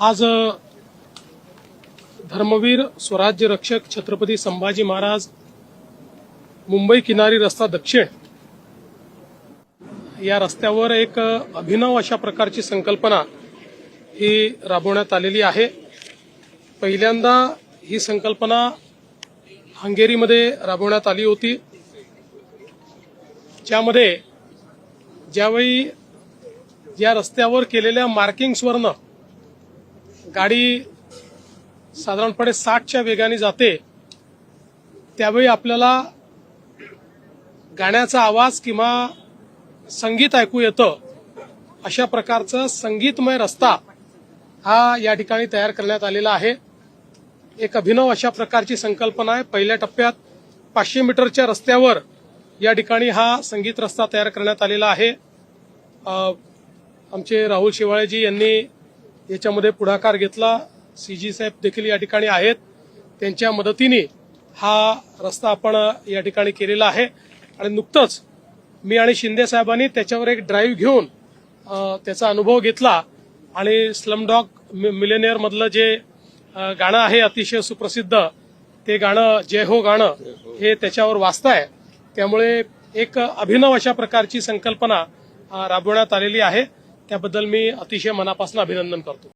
आज धर्मवीर स्वराज्य रक्षक छत्रपती संभाजी महाराज मुंबई किनारी रस्ता दक्षिण या रस्त्यावर एक अभिनव अशा प्रकारची संकल्पना ही राबवण्यात आलेली आहे. पहिल्यांदा ही संकल्पना हंगेरीमध्ये राबवण्यात आली होती. ज्यामध्ये ज्यावेळी या रस्त्यावर केलेल्या मार्किंग्सवरनं गाडी साधारणपणे साठच्या वेगाने जाते त्यावेळी आपल्याला गाण्याचा आवाज किंवा संगीत ऐकू येतं अशा प्रकारचं संगीतमय रस्ता हा या ठिकाणी तयार करण्यात आलेला आहे. एक अभिनव अशा प्रकारची संकल्पना आहे. पहिल्या टप्प्यात पाचशे मीटरच्या रस्त्यावर या ठिकाणी हा संगीत रस्ता तयार करण्यात आलेला आहे. आमचे राहुल शिवाळेजी यांनी याच्यामध्ये पुढाकार घेतला. सी जी साहेब देखील या ठिकाणी आहेत. त्यांच्या मदतीने हा रस्ता आपण या ठिकाणी केलेला आहे. आणि नुकतंच मी आणि शिंदे साहेबांनी त्याच्यावर एक ड्राईव्ह घेऊन त्याचा अनुभव घेतला. आणि स्लमडॉग मिलेनियर मधलं जे गाणं आहे अतिशय सुप्रसिद्ध ते गाणं जय हो गाणं हे त्याच्यावर वाचताय त्यामुळे एक अभिनव अशा प्रकारची संकल्पना राबवण्यात आलेली आहे. त्याबद्दल मी अतिशय मनापासून अभिनंदन करतो.